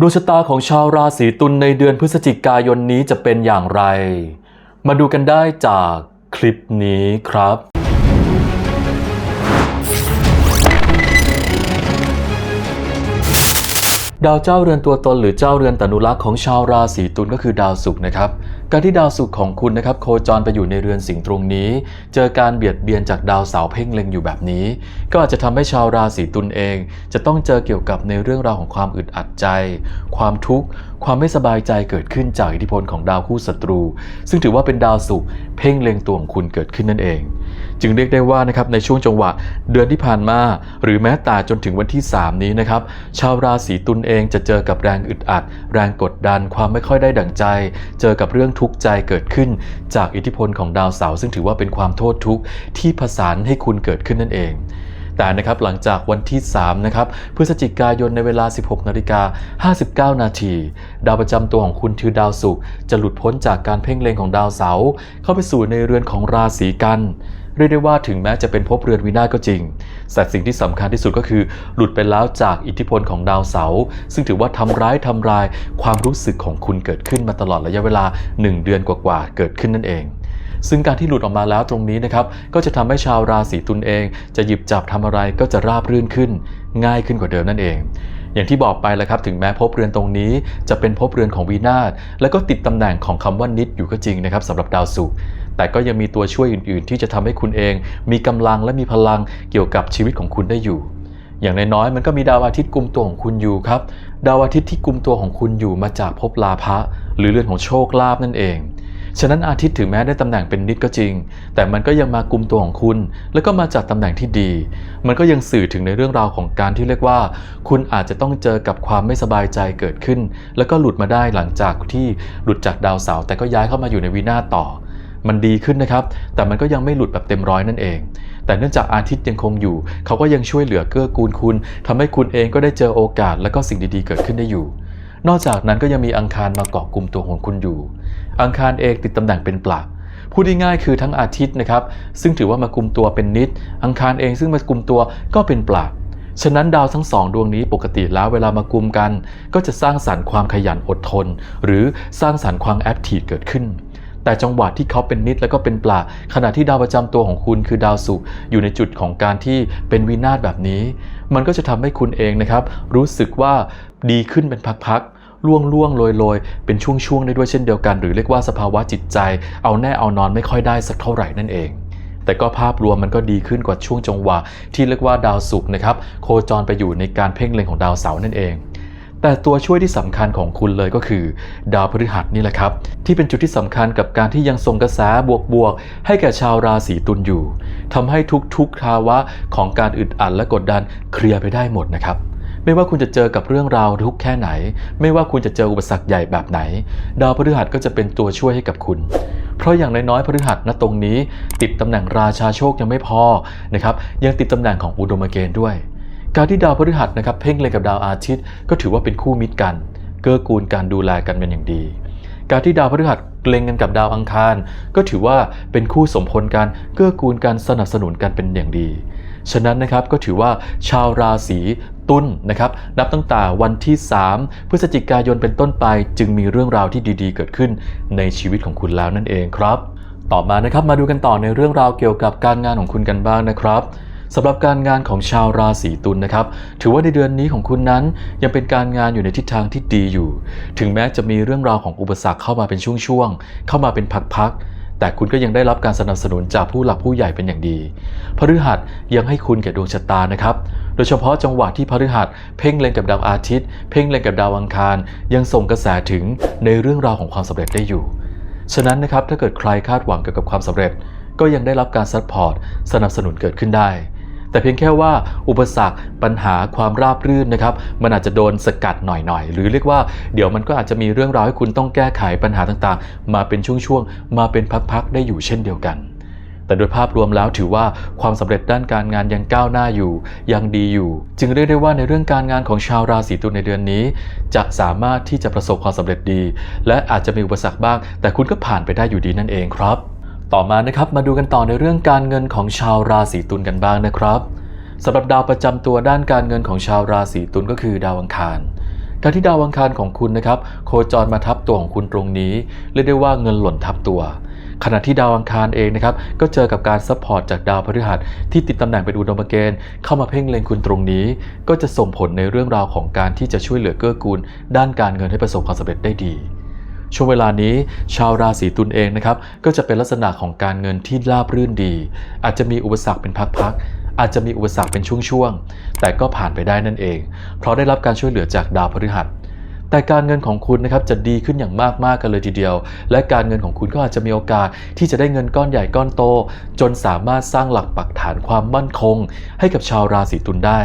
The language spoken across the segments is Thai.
ดวงชะตาของชาวราศีตุลในเดือนพฤศจิกายนนี้จะเป็นอย่างไร มาดูกันได้จากคลิปนี้ครับ ดาวเจ้าเรือนตัวตนหรือเจ้าเรือนตนุรักษ์ของชาวราศีตุลก็คือดาวศุกร์นะครับ การที่ดาวศุกร์ของคุณนะครับโคจรไปอยู่ในเรือนสิงห์ตรงนี้ เจอการเบียดเบียนจากดาวเสาร์เพ่งเล็งอยู่แบบนี้ ก็อาจจะทำให้ชาวราศีตุลเอง จะต้องเจอเกี่ยวกับในเรื่องราวของความอึดอัดใจ ความทุกข์ความไม่สบายใจเกิดขึ้นจากอิทธิพลของดาวคู่ศัตรู ซึ่งถือว่าเป็นดาวศุกร์เพ่งเล็งตัวของคุณเกิดขึ้นนั่นเอง จึงเรียกได้ว่านะครับในช่วงจังหวะเดือนที่ผ่านมา หรือแม้แต่จนถึงวันที่ 3 นี้นะครับชาวราศีตุลเองจะเจอกับแรงอึดอัด แรงกดดันความไม่ค่อยได้ดั่งใจ เจอกับเรื่องทุกข์ใจเกิดขึ้น จากอิทธิพลของดาวเสาร์ซึ่งถือว่าเป็นความโทษทุกข์ที่ผสานให้คุณเกิดขึ้นนั่นเองแต่นะครับหลังจากวันที่ 3 นะครับพฤศจิกายนในเวลา 16นาฬิกา59 นาที ดาวประจำตัวของคุณคือดาวศุกร์จะหลุดพ้นจากการเพ่งเล็งของดาวเสาร์เข้าไปสู่ในเรือนของราศีกัน เรียกได้ว่าถึงแม้จะเป็นภพเรือนวินาศก็จริง แต่สิ่งที่สำคัญที่สุดก็คือ หลุดไปแล้วจากอิทธิพลของดาวเสาร์ซึ่งถือว่าทำร้ายทำลายความรู้สึกของคุณเกิดขึ้นมาตลอดระยะเวลา 1 เดือนกว่าๆเกิดขึ้นนั่นเองซึ่งการที่หลุดออกมาแล้วตรงนี้นะครับก็จะทำให้ชาวราศีตุลเอง จะหยิบจับทำอะไรก็จะราบรื่นขึ้น ง่ายขึ้นกว่าเดิมนั่นเอง อย่างที่บอกไปแล้วครับถึงแม้ภพเรือนตรงนี้ จะเป็นภพเรือนของวีนาศและก็ติดตำแหน่งของคำว่านิดอยู่ก็จริงนะครับสำหรับดาวศุกร์ แต่ก็ยังมีตัวช่วยอื่น ๆ ที่จะทำให้คุณเอง มีกำลังและมีพลังเกี่ยวกับชีวิตของคุณได้อยู่ อย่างน้อยๆมันก็มีดาวอาทิตย์กุมตัวของคุณอยู่ครับ ดาวอาทิตย์ที่กุมตัวของคุณอยู่มาจากภพลาภะหรือเรือนของโชคลาภนั่นเองฉะนั้นอาทิตย์ถึงแม้ได้ตำแหน่งเป็นนิดก็จริง แต่มันก็ยังมากุมตัวของคุณ แล้วก็มาจากตำแหน่งที่ดี มันก็ยังสื่อถึงในเรื่องราวของการที่เรียกว่า คุณอาจจะต้องเจอกับความไม่สบายใจเกิดขึ้น แล้วก็หลุดมาได้หลังจากที่หลุดจากดาวเสาร์แต่ก็ย้ายเข้ามาอยู่ในวินาต่อ มันดีขึ้นนะครับ แต่มันก็ยังไม่หลุดแบบเต็มร้อยนั่นเอง แต่เนื่องจากอาทิตย์ยังคงอยู่ เขาก็ยังช่วยเหลือเกื้อกูลคุณทำให้คุณเองก็ได้เจอโอกาสและก็สิ่งดีๆ เกิดขึ้นได้อยู่ นอกจากนั้นก็ยังมีอังคารมาเกาะกลุ่มตัวของคุณอยู่ อังคารเองติดตำแหน่งเป็นปลักพูดง่ายๆคือทั้งอาทิตย์นะครับ ซึ่งถือว่ามากุมตัวเป็นนิด อังคารเองซึ่งมากุมตัวก็เป็นปลักฉะนั้นดาวทั้งสองดวงนี้ปกติแล้วเวลามากุมกัน ก็จะสร้างสรรค์ความขยันอดทน หรือสร้างสรรค์ความแอคทีฟเกิดขึ้น แต่จังหวะที่เขาเป็นนิดแล้วก็เป็นปลาขณะที่ดาวประจำตัวของคุณคือดาวศุกร์อยู่ในจุดของการที่เป็นวินาศแบบนี้ มันก็จะทำให้คุณเองนะครับ รู้สึกว่าดีขึ้นเป็นพักๆล่วงล่วงโรยโรยๆเป็นช่วงๆได้ด้วยเช่นเดียวกัน หรือเรียกว่าสภาวะจิตใจ เอาแน่เอานอนไม่ค่อยได้สักเท่าไหร่นั่นเองแต่ก็ภาพรวมมันก็ดีขึ้นกว่าช่วงจังหวะที่เรียกว่าดาวศุกร์นะครับ โคจรไปอยู่ในการเพ่งเล็งของดาวเสาร์นั่นเอง แต่ตัวช่วยที่สำคัญของคุณเลยก็คือ ดาวพฤหัสนี่แหละครับ ที่เป็นจุดที่สำคัญกับการที่ยังส่งกระแสบวกๆให้แก่ชาวราศีตุลอยู่ทำให้ทุกๆภาวะของการอึดอัดและกดดันเคลียร์ไปได้หมดนะครับไม่ว่าคุณจะเจอกับเรื่องราวทุกแค่ไหน ไม่ว่าคุณจะเจออุปสรรคใหญ่แบบไหน ดาวพฤหัสก็จะเป็นตัวช่วยให้กับคุณ เพราะอย่างน้อยๆพฤหัสณตรงนี้ ติดตำแหน่งราชาโชคยังไม่พอนะครับยังติดตำแหน่งของอุดมเกณฑ์ด้วย การที่ดาวพฤหัสนะครับเพ่งเล็งกับดาวอาทิตย์ ก็ถือว่าเป็นคู่มิตรกัน เกื้อกูลการดูแลกันเป็นอย่างดี การที่ดาวพฤหัสเล็งกันกับดาวอังคาร ก็ถือว่าเป็นคู่สมพลกันเกื้อกูลกันสนับสนุนกันเป็นอย่างดี ฉะนั้นนะครับก็ถือว่าชาวราศีตุลนะครับนับตั้งแต่วันที่ 3 พฤศจิกายนเป็นต้นไป จึงมีเรื่องราวที่ดีๆ เกิดขึ้นในชีวิตของคุณแล้วนั่นเองครับ ต่อมานะครับมาดูกันต่อในเรื่องราวเกี่ยวกับการงานของคุณกันบ้างนะครับ สำหรับการงานของชาวราศีตุลนะครับ ถือว่าในเดือนนี้ของคุณนั้นยังเป็นการงานอยู่ในทิศทางที่ดีอยู่ ถึงแม้จะมีเรื่องราวของอุปสรรคเข้ามาเป็นช่วงๆ เข้ามาเป็นพักๆ แต่คุณก็ยังได้รับการสนับสนุนจากผู้หลักผู้ใหญ่เป็นอย่างดีพฤหัสยังให้คุณแก่ดวงชะตานะครับ โดยเฉพาะจังหวะที่พฤหัสเพ่งเล็งกับดาวอาทิตย์ เพ่งเล็งกับดาวอังคาร ยังส่งกระแสถึงในเรื่องราวของความสำเร็จได้อยู่ ฉะนั้นนะครับถ้าเกิดใครคาดหวังเกี่ยวกับความสำเร็จก็ยังได้รับการซัพพอร์ตสนับสนุนเกิดขึ้นได้ แต่เพียงแค่ว่าอุปสรรคปัญหาความราบรื่นนะครับ มันอาจจะโดนสกัดหน่อยๆ หรือเรียกว่าเดี๋ยวมันก็อาจจะมีเรื่องราวให้คุณต้องแก้ไขปัญหาต่างๆ มาเป็นช่วงๆ มาเป็นพักๆ ได้อยู่เช่นเดียวกัน แต่โดยภาพรวมแล้วถือว่าความสำเร็จด้านการงานยังก้าวหน้าอยู่ ยังดีอยู่ จึงเรียกได้ว่าในเรื่องการงานของชาวราศีตุลในเดือนนี้ จะสามารถที่จะประสบความสำเร็จดี และอาจจะมีอุปสรรคบ้าง แต่คุณก็ผ่านไปได้อยู่ดีนั่นเองครับ ต่อมานะครับมาดูกันต่อในเรื่องการเงินของชาวราศีตุลกันบ้างนะครับสำหรับดาวประจำตัวด้านการเงินของชาวราศีตุลก็คือดาวอังคาร การที่ดาวอังคารของคุณนะครับโคจรมาทับตัวของคุณตรงนี้เรียกได้ว่าเงินหล่นทับตัว ขณะที่ดาวอังคารเองนะครับก็เจอกับการซัพพอร์ตจากดาวพฤหัสที่ติดตำแหน่งเป็นอุดมเกณฑ์เข้ามาเพ่งเล็งคุณตรงนี้ ก็จะส่งผลในเรื่องราวของการที่จะช่วยเหลือเกื้อกูล ด้านการเงินให้ประสบความสำเร็จได้ดี ช่วงเวลานี้ชาวราศีตุลเองนะครับ ก็จะเป็นลักษณะของการเงินที่ราบรื่นดี อาจจะมีอุปสรรคเป็นพักๆ อาจจะมีอุปสรรคเป็นช่วงๆ แต่ก็ผ่านไปได้นั่นเอง เพราะได้รับการช่วยเหลือจากดาวพฤหัสแต่การเงินของคุณนะครับจะดีขึ้นอย่างมากๆกันเลยทีเดียว และการเงินของคุณก็อาจจะมีโอกาสที่จะได้เงินก้อนใหญ่ก้อนโต จนสามารถสร้างหลักปักฐานความมั่นคง ให้กับชาวราศีตุลได้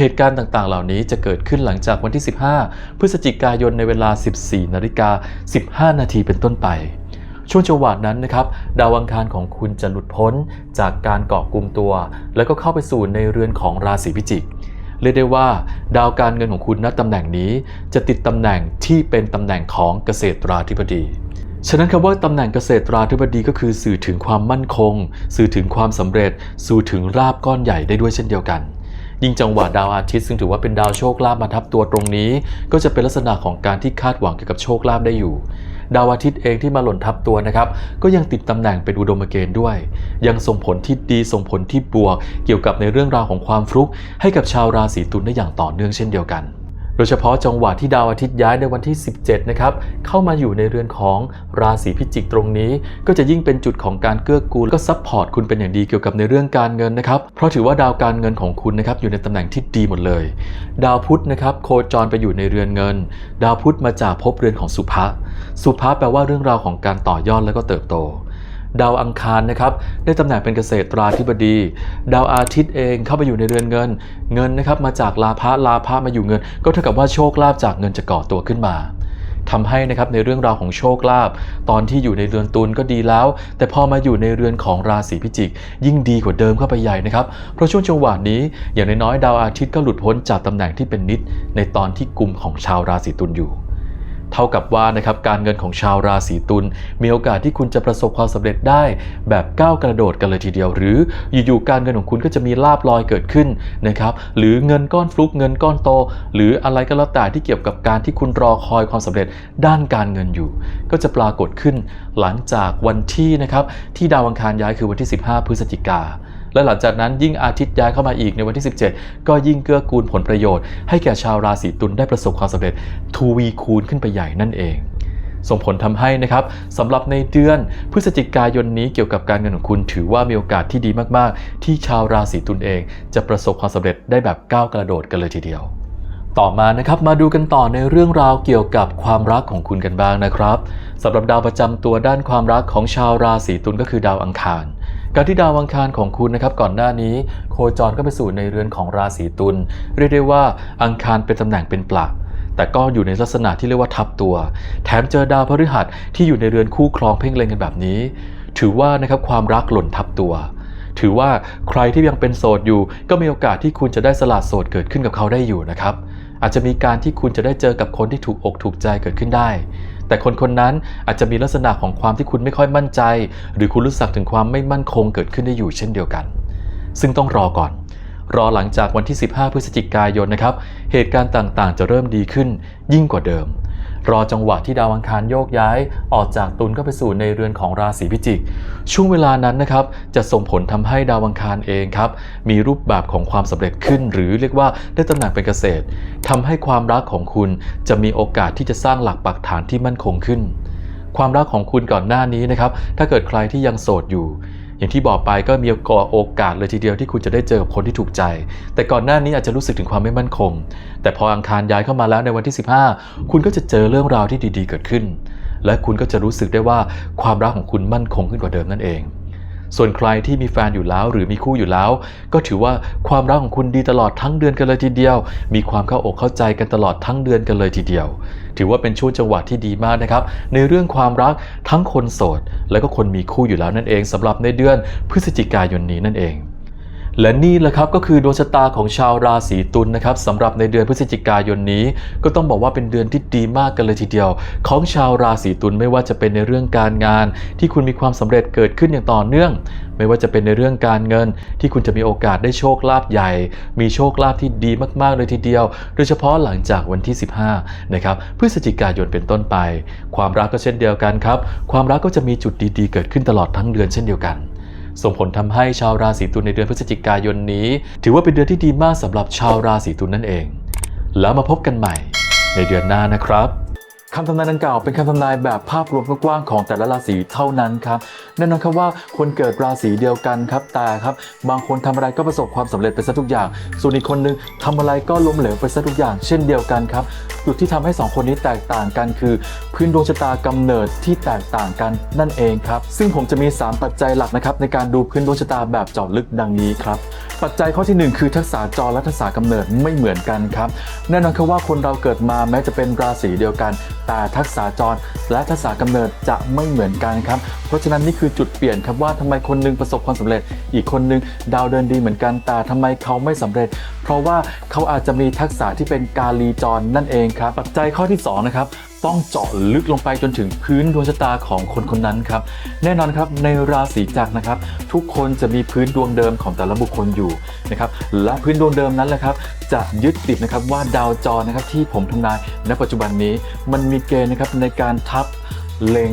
เหตุการณ์ต่างๆ เหล่านี้จะเกิดขึ้นหลังจากวันที่ 15 พฤศจิกายนในเวลา 14นาฬิกา15 นาทีเป็นต้นไป ช่วงจังหวะนั้นนะครับ ดาวอังคารของคุณจะหลุดพ้นจากการเกาะกลุ่มตัว แล้วก็เข้าไปสู่ในเรือนของราศีพิจิกเรียกได้ว่า ดาวการเงินของคุณณตำแหน่งนี้จะติดตำแหน่งที่เป็นตำแหน่งของเกษตราธิบดีฉะนั้นคำว่าตำแหน่งเกษตราธิบดีก็คือสื่อถึงความมั่นคง สื่อถึงความสำเร็จ สื่อถึงราบก้อนใหญ่ได้ด้วยเช่นเดียวกัน ยิ่งจังหวะดาวอาทิตย์ซึ่งถือว่าเป็นดาวโชคลาภมาทับตัวตรงนี้ ก็จะเป็นลักษณะของการที่คาดหวังเกี่ยวกับโชคลาภได้อยู่ ดาวอาทิตย์เองที่มาหล่นทับตัวนะครับก็ยังติดตำแหน่งเป็นอุดมเกณฑ์ด้วย ยังส่งผลที่ดีส่งผลที่บวก เกี่ยวกับในเรื่องราวของความฟลุก ให้กับชาวราศีตุลได้อย่างต่อเนื่องเช่นเดียวกัน โดยเฉพาะจังหวะที่ดาวอาทิตย์ย้ายในวันที่ 17 นะครับ เข้ามาอยู่ในเรือนของราศีพิจิกตรงนี้ ก็จะยิ่งเป็นจุดของการเกื้อกูลก็ซัพพอร์ตคุณเป็นอย่างดีเกี่ยวกับในเรื่องการเงินนะครับ เพราะถือว่าดาวการเงินของคุณนะครับอยู่ในตำแหน่งที่ดีหมดเลย ดาวพุธนะครับโคจรไปอยู่ในเรือนเงิน ดาวพุธมาจากภพเรือนของสุภะ สุภะแปลว่าเรื่องราวของการต่อยอดและก็เติบโต ดาวอังคารนะครับได้ตำแหน่งเป็นเกษตราธิบดี ดาวอาทิตย์เองเข้าไปอยู่ในเรือนเงิน เงินนะครับมาจากลาภะลาภะมาอยู่เงิน ก็เท่ากับว่าโชคลาภจากเงินจะก่อตัวขึ้นมาทำให้นะครับในเรื่องราวของโชคลาภตอนที่อยู่ในเรือนตุลก็ดีแล้ว แต่พอมาอยู่ในเรือนของราศีพิจิก ยิ่งดีกว่าเดิมเข้าไปใหญ่นะครับเพราะช่วงจังหวะนี้อย่างน้อยๆดาวอาทิตย์ก็หลุดพ้นจากตำแหน่งที่เป็นนิดในตอนที่กลุ่มของชาวราศีตุลอยู่ เท่ากับว่านะครับการเงินของชาวราศีตุลมีโอกาสที่คุณจะประสบความสำเร็จได้แบบก้าวกระโดดกันเลยทีเดียว หรืออยู่ๆการเงินของคุณก็จะมีลาบลอยเกิดขึ้นนะครับหรือเงินก้อนฟลุกเงินก้อนโต หรืออะไรก็แล้วแต่ที่เกี่ยวกับการที่คุณรอคอยความสำเร็จด้านการเงินอยู่ ก็จะปรากฏขึ้นหลังจากวันที่นะครับที่ดาวอังคารย้ายคือวันที่ 15 พฤศจิกา และหลังจากนั้นยิ่งอาทิตย์ย้ายเข้ามาอีกในวันที่ 17 ก็ยิ่งเกื้อกูลผลประโยชน์ ให้แก่ชาวราศีตุลได้ประสบความสำเร็จทวีคูณขึ้นไปใหญ่นั่นเองส่งผลทำให้นะครับสำหรับในเดือนพฤศจิกายนนี้เกี่ยวกับการเงินของคุณถือว่ามีโอกาสที่ดีมากๆ ที่ชาวราศีตุลเอง จะประสบความสำเร็จได้แบบก้าวกระโดดกันเลยทีเดียว ต่อมานะครับมาดูกันต่อในเรื่องราวเกี่ยวกับความรักของคุณกันบ้างนะครับสำหรับดาวประจำตัวด้านความรักของชาวราศีตุลก็คือดาวอังคาร การที่ดาวอังคารของคุณนะครับก่อนหน้านี้ โคจรก็ไปสู่ในเรือนของราศีตุลเรียกได้ว่าอังคารเป็นตำแหน่งเป็นปลักแต่ก็อยู่ในลักษณะที่เรียกว่าทับตัว แถมเจอดาวพฤหัสที่อยู่ในเรือนคู่ครองเพ่งเล็งกันแบบนี้ ถือว่านะครับความรักหล่นทับตัว ถือว่าใครที่ยังเป็นโสดอยู่ ก็มีโอกาสที่คุณจะได้สละโสดเกิดขึ้นกับเขาได้อยู่นะครับ อาจจะมีการที่คุณจะได้เจอกับคนที่ถูกอกถูกใจเกิดขึ้นได้ แต่คนคนนั้นอาจจะมีลักษณะของความที่คุณไม่ค่อยมั่นใจ หรือคุณรู้สึกถึงความไม่มั่นคงเกิดขึ้นได้อยู่เช่นเดียวกัน ซึ่งต้องรอก่อน รอหลังจากวันที่ 15 พฤศจิกายนนะครับ เหตุการณ์ต่างๆ จะเริ่มดีขึ้นยิ่งกว่าเดิม รอจังหวะที่ดาวอังคารโยกย้าย ออกจากตุลก็ไปสู่ในเรือนของราศีพิจิก ช่วงเวลานั้นนะครับจะส่งผลทำให้ดาวอังคารเองครับมีรูปแบบของความสำเร็จขึ้น หรือเรียกว่าได้ตำแหน่งเป็นเกษตรทำให้ความรักของคุณจะมีโอกาสที่จะสร้างหลักปักฐานที่มั่นคงขึ้น ความรักของคุณก่อนหน้านี้นะครับถ้าเกิดใครที่ยังโสดอยู่ อย่างที่บอกไปก็มีโอกาสเลยทีเดียวที่คุณจะได้เจอกับคนที่ถูกใจ แต่ก่อนหน้านี้อาจจะรู้สึกถึงความไม่มั่นคง แต่พออังคารย้ายเข้ามาแล้วในวันที่ 15 คุณก็จะเจอเรื่องราวที่ดีๆ เกิดขึ้น และคุณก็จะรู้สึกได้ว่าความรักของคุณมั่นคงขึ้นกว่าเดิมนั่นเอง ส่วนใครที่มีแฟนอยู่แล้วหรือมีคู่อยู่แล้ว ก็ถือว่าความรักของคุณดีตลอดทั้งเดือนกันเลยทีเดียว มีความเข้าอกเข้าใจกันตลอดทั้งเดือนกันเลยทีเดียว ถือว่าเป็นช่วงจังหวะที่ดีมากนะครับ ในเรื่องความรักทั้งคนโสด และก็คนมีคู่อยู่แล้วนั่นเองสำหรับในเดือนพฤศจิกายนนี้นั่นเอง และนี่แหละครับก็คือดวงชะตาของชาวราศีตุลนะครับสำหรับในเดือนพฤศจิกายนนี้ ก็ต้องบอกว่าเป็นเดือนที่ดีมากกันเลยทีเดียว ของชาวราศีตุลไม่ว่าจะเป็นในเรื่องการงาน ที่คุณมีความสำเร็จเกิดขึ้นอย่างต่อเนื่อง ไม่ว่าจะเป็นในเรื่องการเงิน ที่คุณจะมีโอกาสได้โชคลาภใหญ่ มีโชคลาภที่ดีมากๆเลยทีเดียว โดยเฉพาะหลังจากวันที่ 15นะครับพฤศจิกายนเป็นต้นไป ความรักก็เช่นเดียวกันครับ ความรักก็จะมีจุดดีๆ เกิดขึ้นตลอดทั้งเดือนเช่นเดียวกัน ส่งผลทำให้ชาวราศีตุลในเดือนพฤศจิกายนนี้ ถือว่าเป็นเดือนที่ดีมากสำหรับชาวราศีตุลนั่นเอง แล้วมาพบกันใหม่ในเดือนหน้านะครับคำทำนายดังกล่าวเป็นคำทำนายแบบภาพรวมกว้างๆของแต่ละราศีเท่านั้นครับแน่นอนครับว่าคนเกิดราศีเดียวกันครับแต่ครับ บางคนทำอะไรก็ประสบความสำเร็จไปซะทุกอย่าง ส่วนอีกคนนึงทำอะไรก็ล้มเหลวไปซะทุกอย่าง เช่นเดียวกันครับ จุดที่ทำให้สองคนนี้แตกต่างกันคือ พื้นดวงชะตากำเนิดที่แตกต่างกันนั่นเองครับ ซึ่งผมจะมี 3 ปัจจัยหลักนะครับในการดูพื้นดวงชะตาแบบเจาะลึกดังนี้ครับปัจจัยข้อทีหนึ่1 คือทักษะจรและทักษะกำเนิดไม่เหมือนกันครับแน่นอนครับว่าคนเราเกิดมาแม้จะเป็นราศีเดียวกัน แต่ทักษะจรและทักษะกำเนิดจะไม่เหมือนกันครับ เพราะฉะนั้นนี่คือจุดเปลี่ยนครับว่าทำไมคนหนึงประสบความสำเร็จ อีกคนหนึงดาวเดินดีเหมือนกันแต่ทำไมเขาไม่สำเร็จ เพราะว่าเขาอาจจะมีทักษะที่เป็นกาลีจรนั่นเองครับปัจจัยข้อที่สองนะครับต้องเจาะลึกลงไปจนถึงพื้นดวงชะตาของคนคนนั้นครับ แน่นอนครับในราศีจักรนะครับ ทุกคนจะมีพื้นดวงเดิมของแต่ละบุคคลอยู่นะครับและพื้นดวงเดิมนั้นแหละครับ จะยึดติดนะครับว่าดาวจรนะครับที่ผมทำนายณปัจจุบันนี้ มันมีเกณฑ์นะครับในการทับเล็ง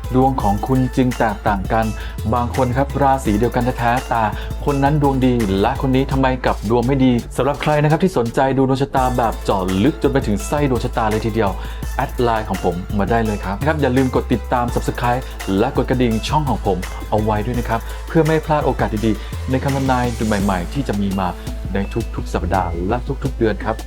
ดวงของคุณจึงแตกต่างกัน บางคนครับราศีเดียวกันแท้ๆแต่คนนั้นดวงดี และคนนี้ทำไมกับดวงไม่ดีสำหรับใครนะครับที่สนใจดูดวงชะตาแบบเจาะลึกจนไปถึงไส้ดวงชะตาเลยทีเดียวแอดไลน์ของผมมาได้เลยครับนะครับอย่าลืมกดติดตาม subscribe และกดกระดิ่งช่องของผมเอาไว้ด้วยนะครับ เพื่อไม่พลาดโอกาสดีๆ ในคำทำนายใหม่ๆ ที่จะมีมาในทุกๆ สัปดาห์และทุก ๆ เดือนครับ